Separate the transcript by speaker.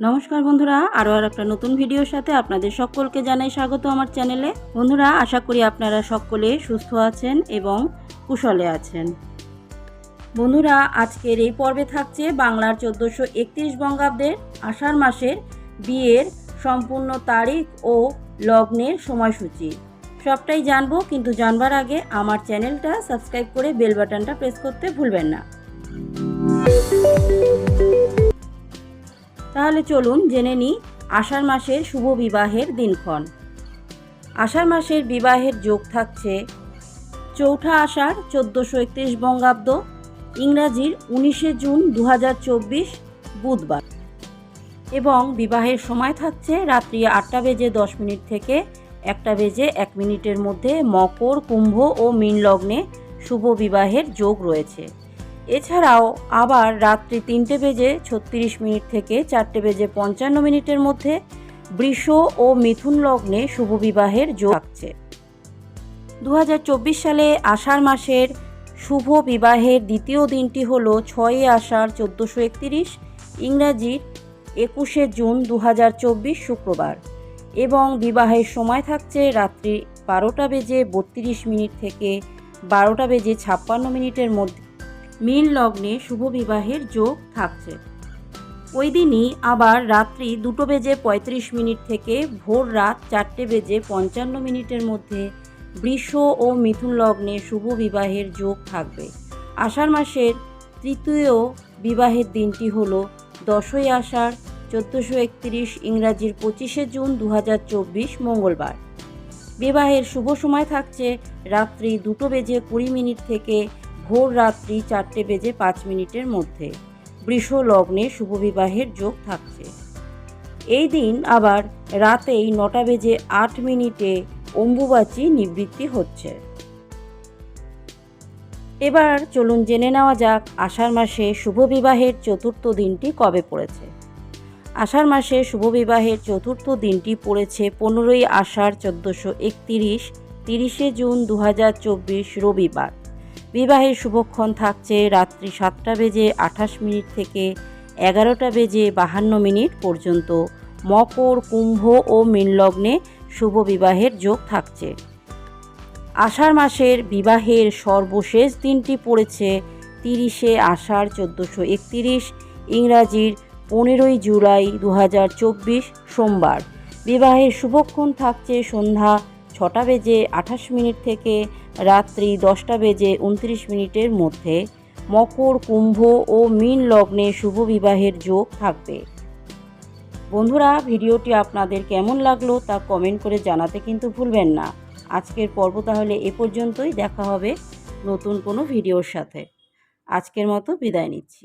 Speaker 1: নমস্কার বন্ধুরা, আরও আর একটা নতুন ভিডিওর সাথে আপনাদের সকলকে জানাই স্বাগত আমার চ্যানেলে। বন্ধুরা, আশা করি আপনারা সকলে সুস্থ আছেন এবং কুশলে আছেন। বন্ধুরা, আজকের এই পর্বে থাকছে বাংলার চোদ্দোশো একত্রিশ বঙ্গাব্দের আষাঢ় মাসের বিয়ের সম্পূর্ণ তারিখ ও লগ্নের সময়সূচি। সবটাই জানব, কিন্তু জানবার আগে আমার চ্যানেলটা সাবস্ক্রাইব করে বেল বাটনটা প্রেস করতে ভুলবেন না। তাহলে চলুন জেনে নিই আষাঢ় মাসের শুভ বিবাহের দিনক্ষণ। আষাঢ় মাসের বিবাহের যোগ থাকছে চৌঠা আষাঢ় চোদ্দোশো একত্রিশ বঙ্গাব্দ, ইংরাজির উনিশে জুন দু হাজার চব্বিশ বুধবার। এবং বিবাহের সময় থাকছে রাত্রি আটটা বেজে দশ মিনিট থেকে একটা বেজে এক মিনিটের মধ্যে মকর, কুম্ভ ও মীন লগ্নে শুভ বিবাহের যোগ রয়েছে। এছাড়াও আবার রাত্রি তিনটে বেজে ছত্রিশ মিনিট থেকে চারটে বেজে পঞ্চান্ন মিনিটের মধ্যে বৃষ ও মিথুন লগ্নে শুভ বিবাহের যোগ থাকছে। দু সালে আষাঢ় মাসের শুভ বিবাহের দ্বিতীয় দিনটি হলো ছয়ই আষাঢ় চোদ্দোশো একতিরিশ ইংরাজির একুশে জুন দু হাজার চব্বিশ শুক্রবার এবং বিবাহের সময় থাকছে রাত্রি বারোটা বেজে বত্রিশ মিনিট থেকে বারোটা বেজে ছাপ্পান্ন মিনিটের মধ্যে। মীন লগ্নে শুভ বিবাহের যোগ থাকছে। ওই দিনই আবার রাত্রি দুটো বেজে পঁয়ত্রিশ মিনিট থেকে ভোর রাত চারটে বেজে পঞ্চান্ন মিনিটের মধ্যে বৃষ ও মিথুন লগ্নে শুভ বিবাহের যোগ থাকবে। আষাঢ় মাসের তৃতীয় বিবাহের দিনটি হল দশই আষাঢ়, চোদ্দোশো একত্রিশ ইংরাজির পঁচিশে জুন দু হাজার চব্বিশ মঙ্গলবার। বিবাহের শুভ সময় থাকছে রাত্রি দুটো বেজে কুড়ি মিনিট থেকে ভোর রাত্রি চারটে বেজে পাঁচ মিনিটের মধ্যে বৃষ লগ্নে শুভবিবাহের যোগ থাকছে। এই দিন আবার রাতেই নটা বেজে আট মিনিটে অম্বুবাচী নিবৃত্তি হচ্ছে। এবার চলুন জেনে নেওয়া যাক আষাঢ় মাসে শুভবিবাহের চতুর্থ দিনটি কবে পড়েছে। আষাঢ় মাসে শুভবিবাহের চতুর্থ দিনটি পড়েছে পনেরোই আষাঢ় চোদ্দোশো একতিরিশ তিরিশে জুন দু হাজার চব্বিশ রবিবার। বিবাহের শুভক্ষণ থাকছে রাত্রি সাতটা বেজে আঠাশ মিনিট থেকে এগারোটা বেজে বাহান্ন মিনিট পর্যন্ত। মকর, কুম্ভ ও মীনলগ্নে শুভ বিবাহের যোগ থাকছে। আষাঢ় মাসের বিবাহের সর্বশেষ দিনটি পড়েছে তিরিশে আষাঢ় চোদ্দোশো একতিরিশ, ইংরাজির পনেরোই জুলাই দু হাজার চব্বিশ সোমবার। বিবাহের শুভক্ষণ থাকছে সন্ধ্যা ছটা বেজে আঠাশ মিনিট থেকে রাত্রি দশটা বেজে উনত্রিশ মিনিটের মধ্যে মকর, কুম্ভ ও মীন লগ্নে শুভ বিবাহের যোগ থাকবে। বন্ধুরা, ভিডিওটি আপনাদের কেমন লাগল তা কমেন্ট করে জানাতে কিন্তু ভুলবেন না। আজকের পর্ব তাহলে এ পর্যন্তই। দেখা হবে নতুন কোনো ভিডিওর সাথে। আজকের মতো বিদায় নিচ্ছি।